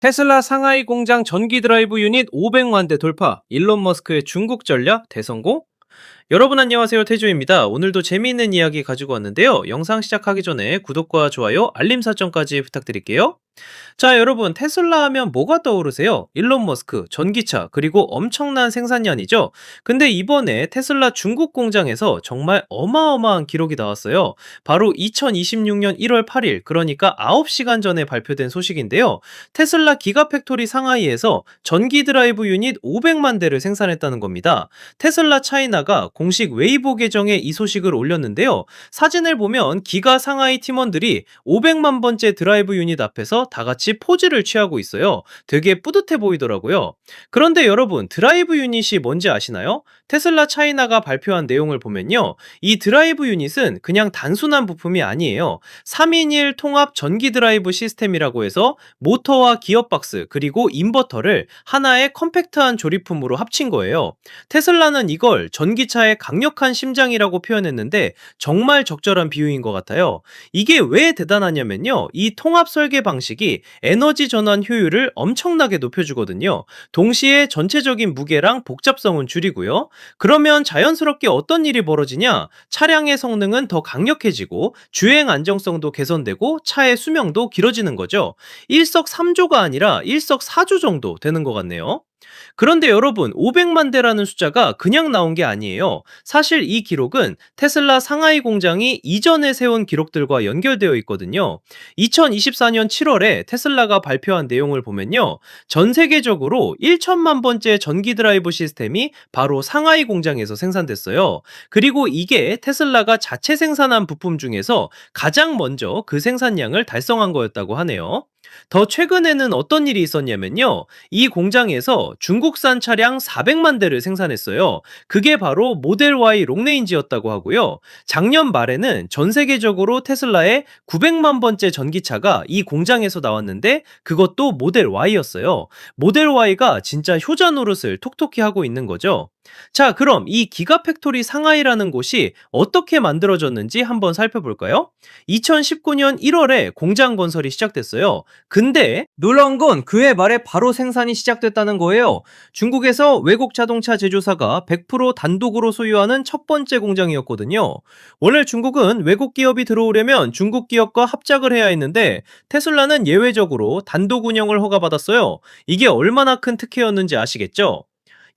테슬라 상하이 공장 전기 드라이브 유닛 500만 대 돌파, 일론 머스크의 중국 전략 대성공? 여러분 안녕하세요 태조입니다. 오늘도 재미있는 이야기 가지고 왔는데요. 영상 시작하기 전에 구독과 좋아요, 알림 설정까지 부탁드릴게요. 자 여러분 테슬라 하면 뭐가 떠오르세요? 일론 머스크, 전기차, 그리고 엄청난 생산량이죠. 근데 이번에 테슬라 중국 공장에서 정말 어마어마한 기록이 나왔어요. 바로 2026년 1월 8일, 그러니까 9시간 전에 발표된 소식인데요. 테슬라 기가팩토리 상하이에서 전기 드라이브 유닛 500만 대를 생산했다는 겁니다. 테슬라 차이나가 공식 웨이보 계정에 이 소식을 올렸는데요. 사진을 보면 기가 상하이 팀원들이 500만 번째 드라이브 유닛 앞에서 다 같이 포즈를 취하고 있어요. 되게 뿌듯해 보이더라고요. 그런데 여러분, 드라이브 유닛이 뭔지 아시나요? 테슬라 차이나가 발표한 내용을 보면요. 이 드라이브 유닛은 그냥 단순한 부품이 아니에요. 3인1 통합 전기 드라이브 시스템이라고 해서 모터와 기어박스 그리고 인버터를 하나의 컴팩트한 조립품으로 합친 거예요. 테슬라는 이걸 전기차 의 강력한 심장이라고 표현했는데 정말 적절한 비유인 것 같아요. 이게 왜 대단하냐면요. 이 통합 설계 방식이 에너지 전환 효율을 엄청나게 높여주거든요. 동시에 전체적인 무게랑 복잡성은 줄이고요. 그러면 자연스럽게 어떤 일이 벌어지냐? 차량의 성능은 더 강력해지고 주행 안정성도 개선되고 차의 수명도 길어지는 거죠. 일석삼조가 아니라 일석사조 정도 되는 것 같네요. 그런데 여러분, 500만 대라는 숫자가 그냥 나온 게 아니에요. 사실 이 기록은 테슬라 상하이 공장이 이전에 세운 기록들과 연결되어 있거든요. 2024년 7월에 테슬라가 발표한 내용을 보면요. 전 세계적으로 1천만 번째 전기 드라이브 시스템이 바로 상하이 공장에서 생산됐어요. 그리고 이게 테슬라가 자체 생산한 부품 중에서 가장 먼저 그 생산량을 달성한 거였다고 하네요. 더 최근에는 어떤 일이 있었냐면요. 이 공장에서 중국산 차량 400만 대를 생산했어요. 그게 바로 모델 Y 롱레인지였다고 하고요. 작년 말에는 전 세계적으로 테슬라의 900만 번째 전기차가 이 공장에서 나왔는데 그것도 모델 Y였어요. 모델 Y가 진짜 효자 노릇을 톡톡히 하고 있는 거죠. 자, 그럼 이 기가팩토리 상하이라는 곳이 어떻게 만들어졌는지 한번 살펴볼까요? 2019년 1월에 공장 건설이 시작됐어요. 근데 놀라운 건 그해 말에 바로 생산이 시작됐다는 거예요. 중국에서 외국 자동차 제조사가 100% 단독으로 소유하는 첫 번째 공장이었거든요. 원래 중국은 외국 기업이 들어오려면 중국 기업과 합작을 해야 했는데 테슬라는 예외적으로 단독 운영을 허가받았어요. 이게 얼마나 큰 특혜였는지 아시겠죠?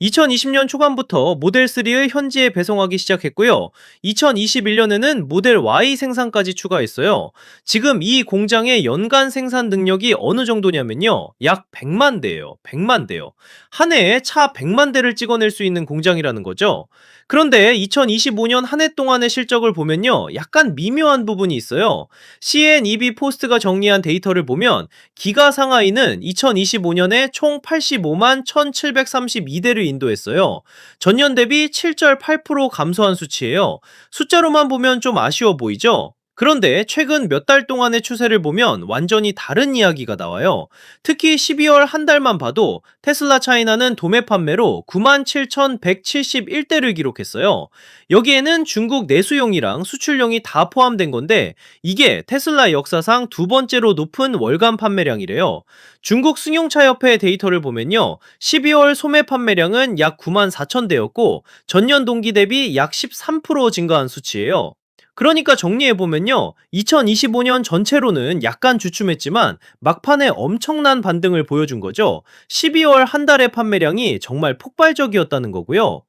2020년 초반부터 모델 3의 현지에 배송하기 시작했고요. 2021년에는 모델 Y 생산까지 추가했어요. 지금 이 공장의 연간 생산 능력이 어느 정도냐면요. 약 100만 대예요. 100만 대요. 한 해에 차 100만 대를 찍어낼 수 있는 공장이라는 거죠. 그런데 2025년 한 해 동안의 실적을 보면요. 약간 미묘한 부분이 있어요. CNEB 포스트가 정리한 데이터를 보면 기가 상하이는 2025년에 총 85만 1732대를 인도했어요. 전년 대비 7.8% 감소한 수치예요. 숫자로만 보면 좀 아쉬워 보이죠? 그런데 최근 몇 달 동안의 추세를 보면 완전히 다른 이야기가 나와요. 특히 12월 한 달만 봐도 테슬라 차이나는 도매 판매로 97,171대를 기록했어요. 여기에는 중국 내수용이랑 수출용이 다 포함된 건데 이게 테슬라 역사상 두 번째로 높은 월간 판매량이래요. 중국 승용차 협회 데이터를 보면요. 12월 소매 판매량은 약 9만 4천 대였고 전년 동기 대비 약 13% 증가한 수치예요. 그러니까 정리해보면요. 2025년 전체로는 약간 주춤했지만 막판에 엄청난 반등을 보여준 거죠. 12월 한 달의 판매량이 정말 폭발적이었다는 거고요.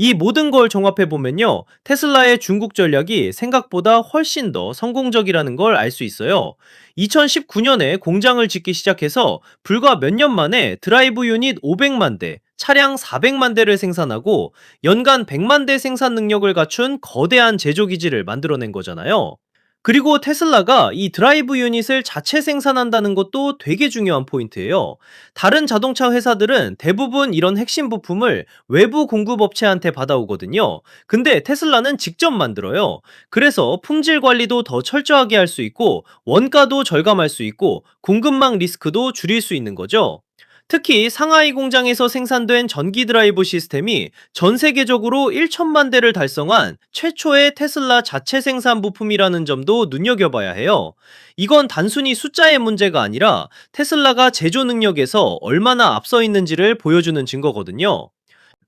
이 모든 걸 종합해보면요. 테슬라의 중국 전략이 생각보다 훨씬 더 성공적이라는 걸 알 수 있어요. 2019년에 공장을 짓기 시작해서 불과 몇 년 만에 드라이브 유닛 500만 대, 차량 400만 대를 생산하고 연간 100만 대 생산 능력을 갖춘 거대한 제조 기지를 만들어낸 거잖아요. 그리고 테슬라가 이 드라이브 유닛을 자체 생산한다는 것도 되게 중요한 포인트예요. 다른 자동차 회사들은 대부분 이런 핵심 부품을 외부 공급업체한테 받아오거든요. 근데 테슬라는 직접 만들어요. 그래서 품질 관리도 더 철저하게 할 수 있고 원가도 절감할 수 있고 공급망 리스크도 줄일 수 있는 거죠. 특히 상하이 공장에서 생산된 전기 드라이브 시스템이 전 세계적으로 1천만 대를 달성한 최초의 테슬라 자체 생산 부품이라는 점도 눈여겨봐야 해요. 이건 단순히 숫자의 문제가 아니라 테슬라가 제조 능력에서 얼마나 앞서 있는지를 보여주는 증거거든요.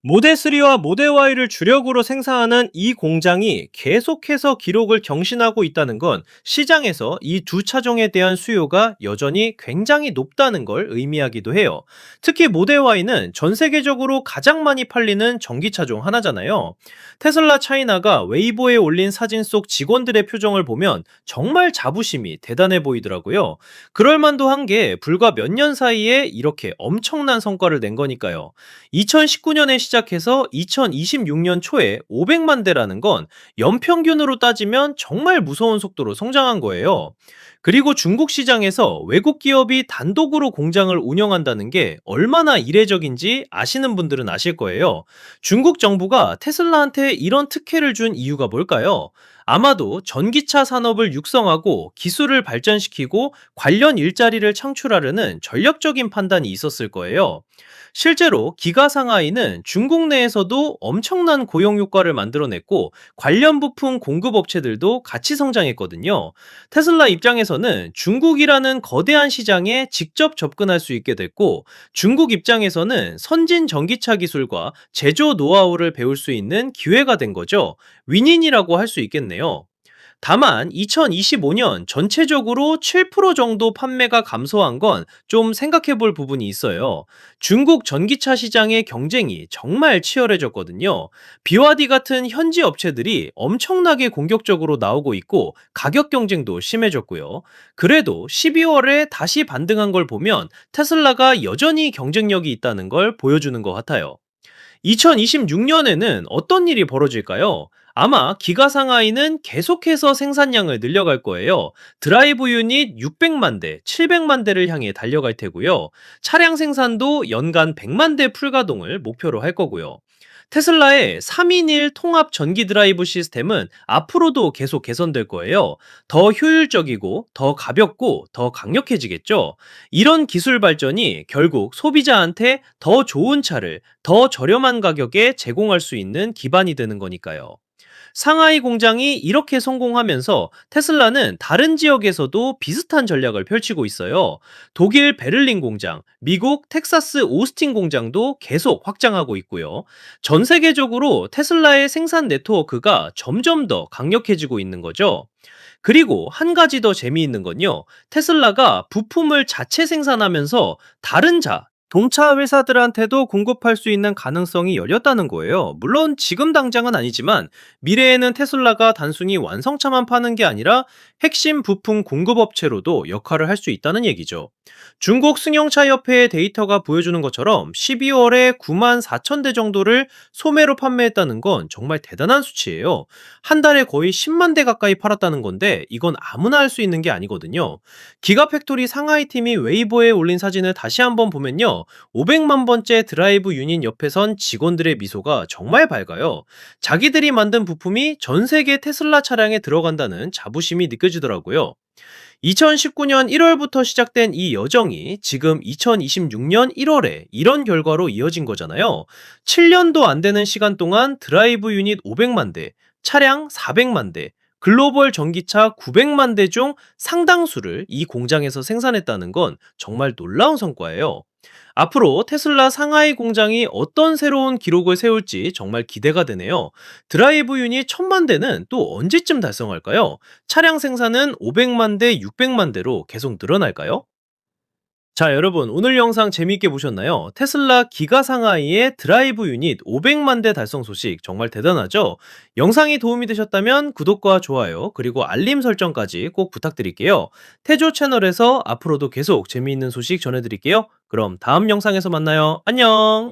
모델3와 모델Y를 주력으로 생산하는 이 공장이 계속해서 기록을 경신하고 있다는 건 시장에서 이 두 차종에 대한 수요가 여전히 굉장히 높다는 걸 의미하기도 해요. 특히 모델Y는 전 세계적으로 가장 많이 팔리는 전기차 중 하나잖아요. 테슬라 차이나가 웨이보에 올린 사진 속 직원들의 표정을 보면 정말 자부심이 대단해 보이더라고요. 그럴만도 한 게 불과 몇 년 사이에 이렇게 엄청난 성과를 낸 거니까요. 2019년에 시작해서 2026년 초에 500만 대라는 건 연평균으로 따지면 정말 무서운 속도로 성장한 거예요. 그리고 중국 시장에서 외국 기업이 단독으로 공장을 운영한다는 게 얼마나 이례적인지 아시는 분들은 아실 거예요. 중국 정부가 테슬라한테 이런 특혜를 준 이유가 뭘까요? 아마도 전기차 산업을 육성하고 기술을 발전시키고 관련 일자리를 창출하려는 전략적인 판단이 있었을 거예요. 실제로 기가 상하이는 중국 내에서도 엄청난 고용 효과를 만들어냈고 관련 부품 공급 업체들도 같이 성장했거든요. 테슬라 입장에서 는 중국이라는 거대한 시장에 직접 접근할 수 있게 됐고 중국 입장에서는 선진 전기차 기술과 제조 노하우를 배울 수 있는 기회가 된 거죠. 윈인이라고 할 수 있겠네요. 다만 2025년 전체적으로 7% 정도 판매가 감소한 건 좀 생각해 볼 부분이 있어요. 중국 전기차 시장의 경쟁이 정말 치열해졌거든요. BYD 같은 현지 업체들이 엄청나게 공격적으로 나오고 있고 가격 경쟁도 심해졌고요. 그래도 12월에 다시 반등한 걸 보면 테슬라가 여전히 경쟁력이 있다는 걸 보여주는 것 같아요. 2026년에는 어떤 일이 벌어질까요? 아마 기가 상하이는 계속해서 생산량을 늘려갈 거예요. 드라이브 유닛 600만 대, 700만 대를 향해 달려갈 테고요. 차량 생산도 연간 100만 대 풀가동을 목표로 할 거고요. 테슬라의 3인1 통합 전기 드라이브 시스템은 앞으로도 계속 개선될 거예요. 더 효율적이고 더 가볍고 더 강력해지겠죠. 이런 기술 발전이 결국 소비자한테 더 좋은 차를 더 저렴한 가격에 제공할 수 있는 기반이 되는 거니까요. 상하이 공장이 이렇게 성공하면서 테슬라는 다른 지역에서도 비슷한 전략을 펼치고 있어요. 독일 베를린 공장, 미국 텍사스 오스틴 공장도 계속 확장하고 있고요. 전 세계적으로 테슬라의 생산 네트워크가 점점 더 강력해지고 있는 거죠. 그리고 한 가지 더 재미있는 건요. 테슬라가 부품을 자체 생산하면서 다른 자, 동차 회사들한테도 공급할 수 있는 가능성이 열렸다는 거예요. 물론 지금 당장은 아니지만 미래에는 테슬라가 단순히 완성차만 파는 게 아니라 핵심 부품 공급업체로도 역할을 할 수 있다는 얘기죠. 중국 승용차 협회의 데이터가 보여주는 것처럼 12월에 9만 4천 대 정도를 소매로 판매했다는 건 정말 대단한 수치예요. 한 달에 거의 10만 대 가까이 팔았다는 건데 이건 아무나 할 수 있는 게 아니거든요. 기가팩토리 상하이 팀이 웨이보에 올린 사진을 다시 한번 보면 요. 500만 번째 드라이브 유닛 옆에 선 직원들의 미소가 정말 밝아요. 자기들이 만든 부품이 전 세계 테슬라 차량에 들어간다는 자부심이 느껴지더라고요. 2019년 1월부터 시작된 이 여정이 지금 2026년 1월에 이런 결과로 이어진 거잖아요. 7년도 안 되는 시간 동안 드라이브 유닛 500만 대, 차량 400만 대, 글로벌 전기차 900만 대 중 상당수를 이 공장에서 생산했다는 건 정말 놀라운 성과예요. 앞으로 테슬라 상하이 공장이 어떤 새로운 기록을 세울지 정말 기대가 되네요. 드라이브 유닛 1000만 대는 또 언제쯤 달성할까요? 차량 생산은 500만 대, 600만 대로 계속 늘어날까요? 자, 여러분, 오늘 영상 재미있게 보셨나요? 테슬라 기가 상하이의 드라이브 유닛 500만 대 달성 소식 정말 대단하죠? 영상이 도움이 되셨다면 구독과 좋아요, 그리고 알림 설정까지 꼭 부탁드릴게요. 태조 채널에서 앞으로도 계속 재미있는 소식 전해드릴게요. 그럼 다음 영상에서 만나요. 안녕!